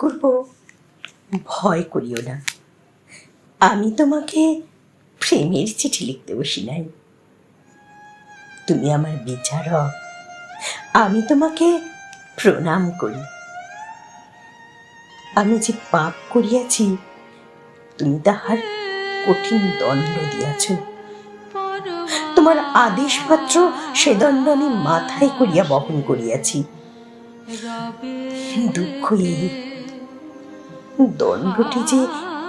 করব? ভয় করিও না। আমি তোমাকে প্রেমের চিঠি লিখতে বসি নাই। তুমি আমার বিচারক। আমি তোমাকে প্রণাম করি। আমি যে পাপ করিয়াছি, তুমি তাহার কঠিন দণ্ড দিয়াছ। তোমার আদেশপত্র সে দণ্ড আমি মাথায় করিয়া বহন করিয়াছি। দুঃখ এই দণ্ডটি যে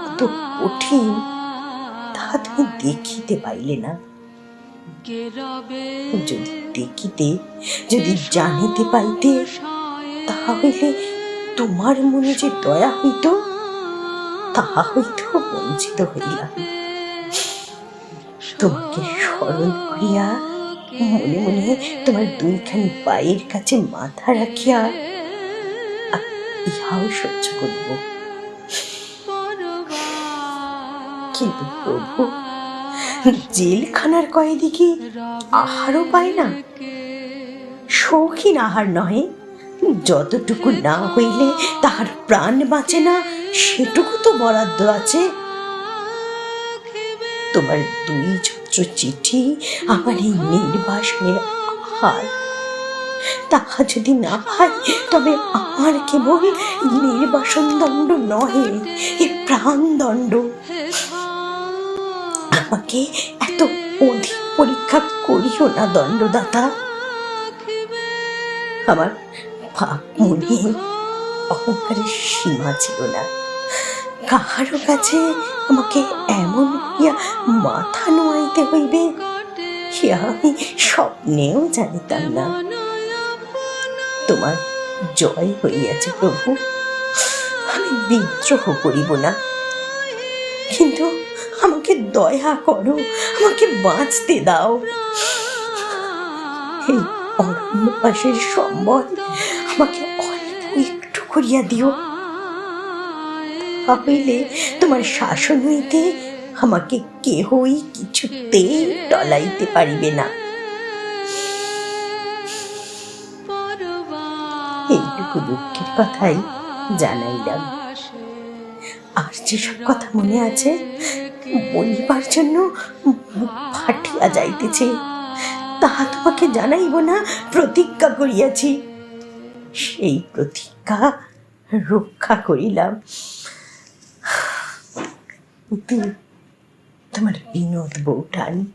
কত কঠিন তাহা তুমি দেখিতে পাইলে না। যদি দেখিতে, যদি জানিতে পাইতে তাহা হইলে তোমার মনে যে দয়া হইত, তাহা হইতে বঞ্চিত হইলাম। তোমাকে স্মরণ করিয়া মনে মনে তোমার দুইখানি পায়ের কাছে মাথা রাখিয়া, ইহাও সহ্য করিব। কিন্তু প্রভু, জেলখানার কয়েদি কি আহারও পায় না। শৌখিন আহার নহে, যতটুকু না হইলে তাহার প্রাণ বাঁচে না, সেটুকু তো বরাদ্দ আছে। তোমার দুই ছত্র চিঠি আমার এই নির্বাসনের আহার। তাহা যদি না হয়, তবে আমার কেবল নির্বাসন দণ্ড নহে, এ প্রাণ দণ্ড আমাকে এত অধিক পরীক্ষা করিও না, দণ্ডদাতা। আমার পাপ মনে অহংকারের সীমা ছিল না। কাহারও কাছে আমাকে এমন করিয়া মাথা নোয়াইতে হইবে, সে আমি স্বপ্নেও জানিতাম না। তোমার জয় হইয়াছে প্রভু, আমি বিদ্রোহ করিব না। কিন্তু আমাকে দয়া করো, আমাকে বাঁচতে দাও। এই অরণ্যবাসের সম্বল আমাকে অল্প একটু করিয়া দিও। হইলে তোমার শাসন হইতে আমাকে কেহই কিছুতেই টলাইতে পারিবে না। এইটুকু দুঃখের কথাই জানাইলাম। আর যেসব কথা মনে আছে বলিবার জন্য ফাটিয়া যাইতেছে। তাহা তোমাকে জানাইব না, প্রতিজ্ঞা করিয়াছি। সেই প্রতিজ্ঞা রক্ষা করিলাম। তোমার বিনোদ বৌঠান